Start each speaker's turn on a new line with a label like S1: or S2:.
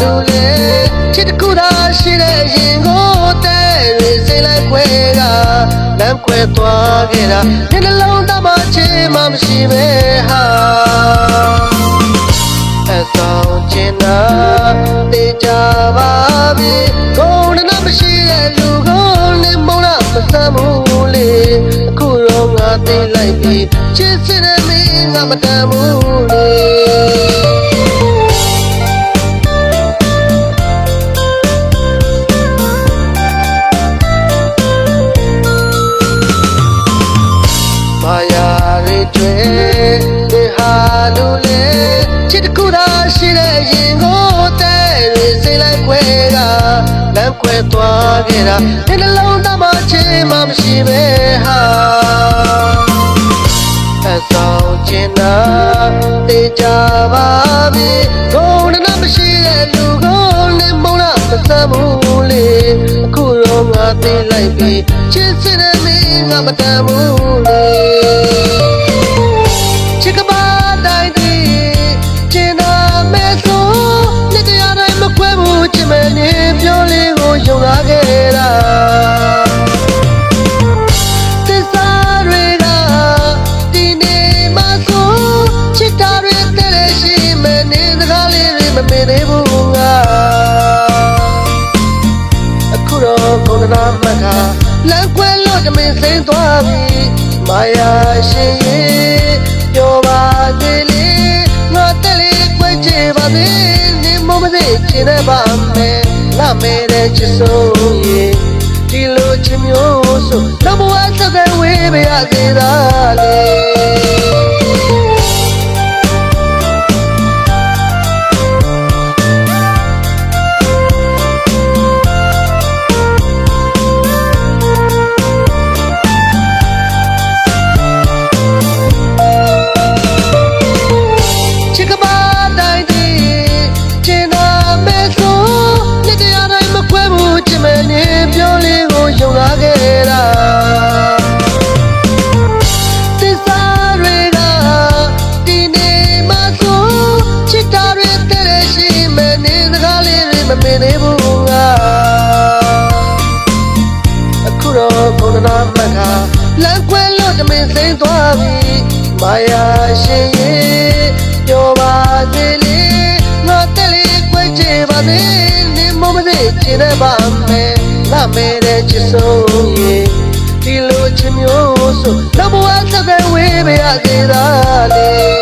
S1: တွေ့ဒီဟာလူလေချစ်တကူသာရှိတဲ့ရင်ကိုတဲရစိတ်လိုက်ခွဲကလမ်းခွဲသွားခဲ့တာဒီနှလုံးသားမှာချစ်မှမရှိပဲဟာအဆောင်ချင်တာတေချာပါပြီကိုယ်နဲ့မရှိတဲ့လူကိုလည်းမုန်းလားမဆမ်းဘူးလေအခုတော့ငါသိလိုက်ပြီချစ်စတဲ့မင်းငါမတန်ဘူးလေ ရှိတဲ့ရင်ကိုတဲရစိတ်လိုက်ခွဲကလမ်းခွဲသွားခဲ့တာဒီနှလုံးသားမှာချစ်မှမရှိပဲဟာအဆောင်ချင်တာတေချာပါပြီကိုယ်နဲ့မရှိတဲ့လူကိုလည်းမုန်းလားမဆမ်းဘူးလေအခုတော့ငါသိလိုက်ပြီချစ်စတဲ့မင်းငါမတန်ဘူးလေ နေစကားလေးတွေမမေ့သေးဘူးငါအခုတော့ကိုယ်နာမကလမ်းခွဲလို့တမင်စိမ့်သွားပြီမာယာရှင်ရဲ့ပြောပါသေးလေငါတက်လေးခွဲချေပါသေးနေမမသိချင်တဲ့ပါမယ်ငါမဲတဲ့ချစ်ဆုံးရဲ့ဒီလိုချင်မျိုးဆိုတော့ဘဝဆက်တဲ့ဝေးပြရစေသာလေ လေးတွေမမေ့သေးဘူးငါအခုတော့ဘုရားနာမကလမ်းခွဲလို့တမင်စိမ့်သွားပြီမာယာရှင်ရဲ့ပြောပါသေးလေငါတက်လေးခွဲချေပါသေးနေမမသိချင်တဲ့ပါမယ်ငါမဲတဲ့ချစ်ဆုံးရဲ့ဒီလိုချင်မျိုးဆိုတော့ဘဝဆက်တဲ့ဝေးပြရသေးတာလေ